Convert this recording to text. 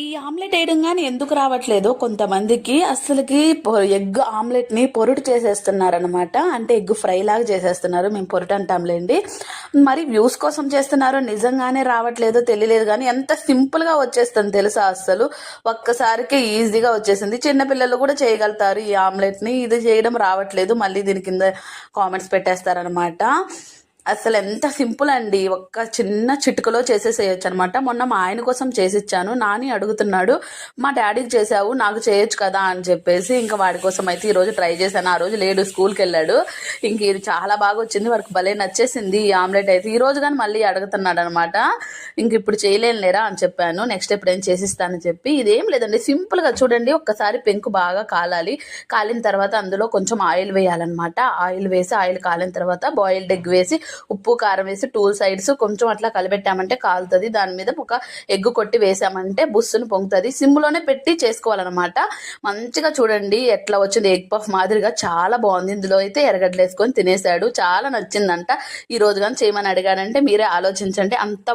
ఈ ఆమ్లెట్ వేయడం కానీ ఎందుకు రావట్లేదో? కొంతమందికి అసలుకి పొ- ఎగ్ ఆమ్లెట్ని పొరుటు చేసేస్తున్నారనమాట. అంటే ఎగ్ ఫ్రై లాగా చేసేస్తున్నారు. మేము పొరుటు అంటాంలేండి. మరి వ్యూస్ కోసం చేస్తున్నారో. నిజంగానే రావట్లేదో తెలియలేదు కానీ ఎంత సింపుల్గా వచ్చేస్తుంది తెలుసా అసలు ఒక్కసారికి ఈజీగా వచ్చేసింది. చిన్నపిల్లలు కూడా చేయగలుగుతారు ఈ ఆమ్లెట్ని ఇది చేయడం రావట్లేదు. మళ్ళీ దీని కింద కామెంట్స్ పెట్టేస్తారనమాట. అసలు ఎంత సింపుల్ అండి. ఒక్క చిన్న చిటుకలో చేసేసేయచ్చు అనమాట మొన్న మా ఆయన కోసం చేసిచ్చాను. నాని అడుగుతున్నాడు మా డాడీకి చేసావు నాకు చేయొచ్చు కదా అని చెప్పేసి ఇంకా వాడి కోసం అయితే ఈరోజు ట్రై చేశాను. ఆ రోజు లేడు స్కూల్కి వెళ్ళాడు. ఇంక ఇది చాలా బాగా వచ్చింది. వాడికి భలే నచ్చేసింది ఈ ఆమ్లెట్ అయితే. ఈ రోజు కానీ మళ్ళీ అడుగుతున్నాడు అనమాట ఇంక ఇప్పుడు చేయలేను లేరా అని చెప్పాను. నెక్స్ట్ ఎప్పుడైనా చేసిస్తానని చెప్పి. ఇదేం లేదండి సింపుల్గా చూడండి ఒక్కసారి పెంకు బాగా కాలాలి. కాలిన తర్వాత అందులో కొంచెం ఆయిల్ వేయాలన్నమాట. ఆయిల్ వేసి ఆయిల్ కాలిన తర్వాత బాయిల్డ్ ఎగ్ వేసి ఉప్పు కారం వేసి టూ సైడ్స్ కొంచెం అట్లా కలిపెట్టామంటే కాలుతుంది. దాని మీద ఒక ఎగ్ కొట్టి వేసామంటే బుస్సును పొంగుతుంది. సిమ్లోనే పెట్టి చేసుకోవాలన్నమాట. మంచిగా చూడండి ఎట్లా వచ్చింది ఎగ్ పఫ్ మాదిరిగా. చాలా బాగుంది. ఇందులో అయితే ఎరగడ్డలు వేసుకొని తినేసాడు చాలా నచ్చిందంట. ఈ రోజు కానీ చేయమని అడిగాడంటే మీరే ఆలోచించండి. అంత